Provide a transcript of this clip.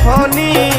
এখনই